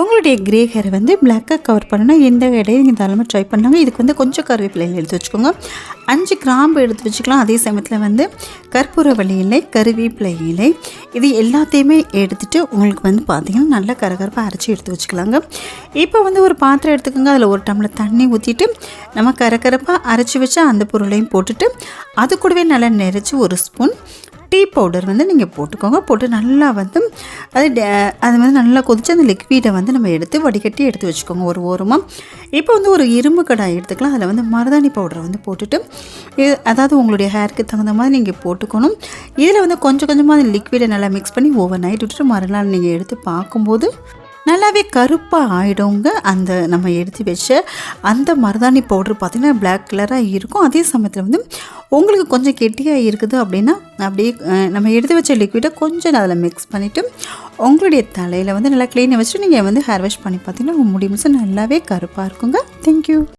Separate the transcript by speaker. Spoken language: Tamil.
Speaker 1: உங்களுடைய கிரே ஹேரை வந்து பிளாக்காக கவர் பண்ணணும் எந்த இடையே நீங்கள் தாராளமாக ட்ரை பண்ணாங்க. இதுக்கு வந்து கொஞ்சம் கருவேப்பிலையில் எடுத்து வச்சுக்கோங்க. அஞ்சு கிராம்பு எடுத்து வச்சுக்கலாம். அதே சமயத்தில் வந்து கற்பூரவள்ளி இலை கருவேப்பிலை இலை இது எல்லாத்தையுமே எடுத்துகிட்டு உங்களுக்கு வந்து பார்த்திங்கன்னா நல்லா கரகரப்பாக அரைச்சி எடுத்து வச்சுக்கலாங்க. இப்போ வந்து ஒரு பாத்திரம் எடுத்துக்கோங்க. அதில் ஒரு டம்ளர் தண்ணி ஊற்றிட்டு நம்ம கரகரப்பாக அரைச்சி வச்சு அந்த பொருளையும் போட்டுட்டு அது கூடவே நல்லா நெரிச்சு ஒரு ஸ்பூன் டீ பவுடர் வந்து நீங்கள் போட்டுக்கோங்க. போட்டு நல்லா வந்து அது டே- அது வந்து நல்லா கொதிச்சு அந்த லிக்விடை வந்து நம்ம எடுத்து வடிகட்டி எடுத்து வச்சுக்கோங்க ஒரு ஓரமாக இப்போ வந்து ஒரு இரும்பு கடாய் எடுத்துக்கலாம். அதில் வந்து மருதாணி பவுடரை வந்து போட்டுட்டு அதாவது உங்களுடைய ஹேருக்கு தகுந்த மாதிரி நீங்கள் போட்டுக்கணும். இதில் வந்து கொஞ்சம் கொஞ்சமாக அந்த லிக்விடை நல்லா மிக்ஸ் பண்ணி ஓவர் நைட் விட்டுட்டு மறுநாள் நீங்கள் எடுத்து பார்க்கும்போது நல்லாவே கருப்பாக ஆகிடுங்க அந்த நம்ம எடுத்து வச்ச அந்த மருதாணி பவுடர் பார்த்திங்கன்னா பிளாக் கலராக இருக்கும். அதே சமயத்தில் வந்து உங்களுக்கு கொஞ்சம் கெட்டியாக இருக்குது அப்படின்னா அப்படியே நம்ம எடுத்து வச்ச லிக்விடை கொஞ்சம் அதில் மிக்ஸ் பண்ணிவிட்டு உங்களுடைய தலையில் வந்து நல்லா க்ளீனாக வச்சுட்டு நீங்கள் வந்து ஹேர் வாஷ் பண்ணி பார்த்தீங்கன்னா உங்கள் முடி மிஸ் நல்லாவே கருப்பாக இருக்குங்க. தேங்க்யூ